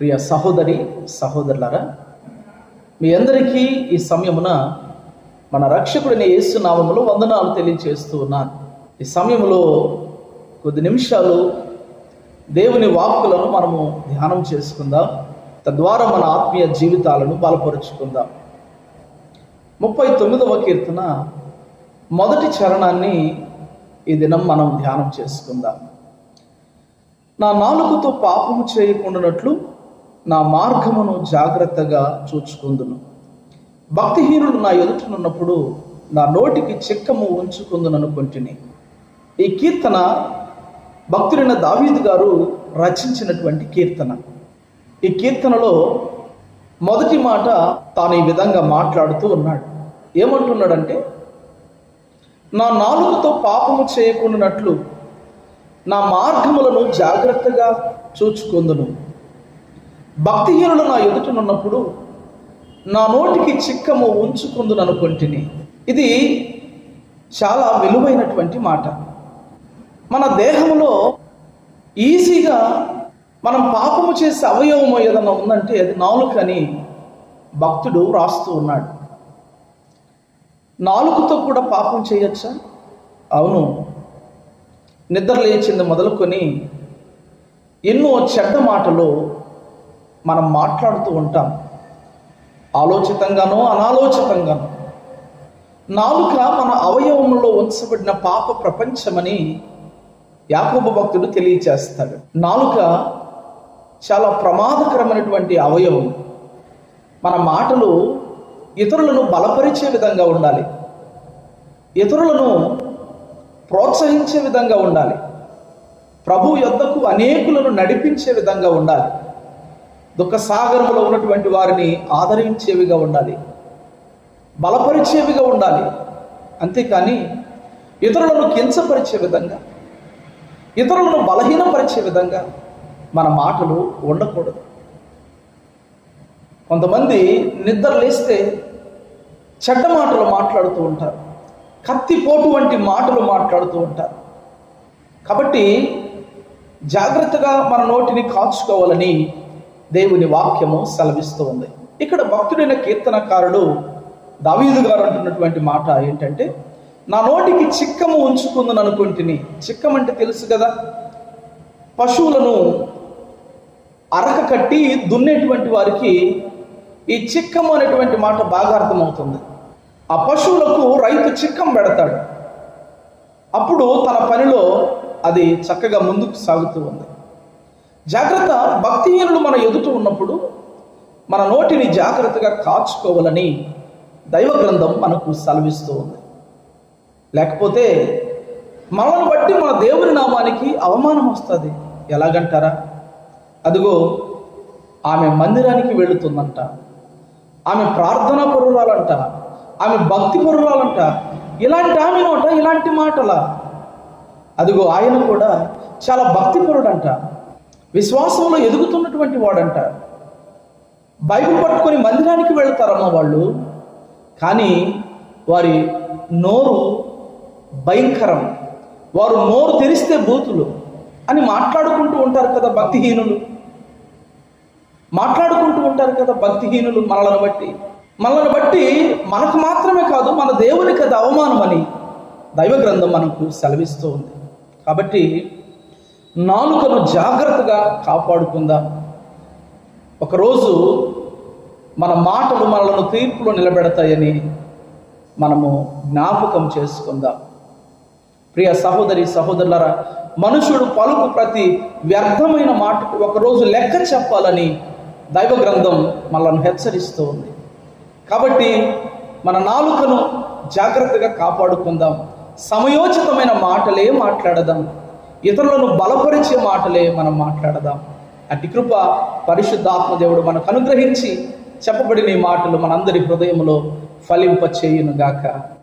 ప్రియ సహోదరి సహోదరులారా మీ అందరికీ ఈ సమయమున మన రక్షకుడిని యేసు వందనాలు తెలియజేస్తూ ఉన్నాను. ఈ సమయంలో కొద్ది నిమిషాలు దేవుని వాక్కులను మనము ధ్యానం చేసుకుందాం. తద్వారా మన ఆత్మీయ జీవితాలను బలపరుచుకుందాం. ముప్పై తొమ్మిదవ కీర్తన మొదటి చరణాన్ని ఈ దినం మనం ధ్యానం చేసుకుందాం. నా నాలుగుతో పాపము చేయకుండానట్లు నా మార్గమును జాగ్రత్తగా చూచుకుందును. భక్తిహీనుడు నా ఎదుటనున్నప్పుడు నా నోటికి చిక్కము ఉంచుకుందుననుకుంటుని ఈ కీర్తన భక్తుడైన దావీదు గారు రచించినటువంటి కీర్తన. ఈ కీర్తనలో మొదటి మాట తాను ఈ విధంగా మాట్లాడుతూ ఉన్నాడు. ఏమంటున్నాడంటే నా నాలుగుతో పాపము చేయకుండానట్లు నా మార్గములను జాగ్రత్తగా చూచుకుందును. భక్తిహీనులు నా ఎదుటనున్నప్పుడు నా నోటికి చిక్కము ఉంచుకుందుననుకుంటుని ఇది చాలా విలువైనటువంటి మాట. మన దేహంలో ఈజీగా మనం పాపము చేసే అవయవము ఏదన్నా ఉందంటే అది నాలుకని భక్తుడు వ్రాస్తూ ఉన్నాడు. నాలుగుతో కూడా పాపం చేయొచ్చా? అవును. నిద్ర లేచింది మొదలుకొని ఎన్నో చెడ్డ మాటలు మనం మాట్లాడుతూ ఉంటాం. ఆలోచితంగానో అనాలోచితంగానో. నాలుక మన అవయవంలో ఉంచబడిన పాప ప్రపంచమని యాకోబ భక్తుడు తెలియచేస్తాడు. నాలుక చాలా ప్రమాదకరమైనటువంటి అవయవం. మన మాటలు ఇతరులను బలపరిచే విధంగా ఉండాలి. ఇతరులను ప్రోత్సహించే విధంగా ఉండాలి. ప్రభు యొద్దకు అనేకులను నడిపించే విధంగా ఉండాలి. దుఃఖ సాగరంలో ఉన్నటువంటి వారిని ఆదరించేవిగా ఉండాలి. బలపరిచేవిగా ఉండాలి. అంతేకాని ఇతరులను కించపరిచే విధంగా ఇతరులను బలహీనపరిచే విధంగా మన మాటలు ఉండకూడదు. కొంతమంది నిద్ర లేస్తే చెడ్డ మాటలు మాట్లాడుతూ ఉంటారు. కత్తిపోటు వంటి మాటలు మాట్లాడుతూ ఉంటారు. కాబట్టి జాగ్రత్తగా మన నోటిని కాచుకోవాలని దేవుని వాక్యము సెలవిస్తూ ఉంది. ఇక్కడ భక్తుడైన కీర్తనకారుడు దావీదు గారు అంటున్నటువంటి మాట ఏంటంటే నా నోటికి చిక్కము ఉంచుకుందని అనుకుంటుని. చిక్కం అంటే తెలుసు కదా పశువులను అరక కట్టి దున్నేటువంటి వారికి ఈ చిక్కము అనేటువంటి మాట బాగా అర్థమవుతుంది. ఆ పశువులకు రైతు చిక్కం పెడతాడు. అప్పుడు తన పనిలో అది చక్కగా ముందుకు సాగుతూ ఉంది. జాగ్రత్త భక్తిహీనులు మన ఎదుట ఉన్నప్పుడు మన నోటిని జాగ్రత్తగా కాచుకోవాలని దైవ గ్రంథం మనకు సెలవిస్తూ ఉంది. లేకపోతే మనల్ని బట్టి మన దేవుని నామానికి అవమానం వస్తుంది. ఎలాగంటారా? అదిగో ఆమె మందిరానికి వెళుతుందంట. ఆమె ప్రార్థనా పరురాలంట. ఆమె భక్తి పరురాలంట. ఇలాంటి ఆమె నోట ఇలాంటి మాటల? అదిగో ఆయన కూడా చాలా భక్తిపరుడంట. విశ్వాసంలో ఎదుగుతున్నటువంటి వాడంట బైబిల్ పట్టుకొని మందిరానికి వెళ్తారమ్మ వాళ్ళు. కానీ వారి నోరు భయంకరం. వారు నోరు తెరిస్తే బూతులు అని మాట్లాడుకుంటూ ఉంటారు కదా భక్తిహీనులు. మాట్లాడుకుంటూ ఉంటారు కదా భక్తిహీనులు మనలను బట్టి. మనల్ని బట్టి మనకు మాత్రమే కాదు మన దేవునికి అది అవమానం అని దైవ గ్రంథం మనకు సెలవిస్తూ ఉంది. కాబట్టి నాలుకను జాగ్రత్తగా కాపాడుకుందాం. ఒకరోజు మన మాటలు మనలను తీర్పులో నిలబెడతాయని మనము జ్ఞాపకం చేసుకుందాం. ప్రియ సహోదరి సహోదరులరా మనుషుడు పలుకు ప్రతి వ్యర్థమైన మాటకు ఒకరోజు లెక్క చెప్పాలని దైవ గ్రంథం మనల్ని హెచ్చరిస్తూ ఉంది. కాబట్టి మన నాలుకను జాగ్రత్తగా కాపాడుకుందాం. సమయోచితమైన మాటలే మాట్లాడదాం. ఇతరులను బలపరిచే మాటలే మనం మాట్లాడదాం. అటు కృప పరిశుద్ధాత్మ దేవుడు మనకు అనుగ్రహించి చెప్పబడిన ఈ మాటలు మనందరి హృదయంలో ఫలింప చేయునుగాక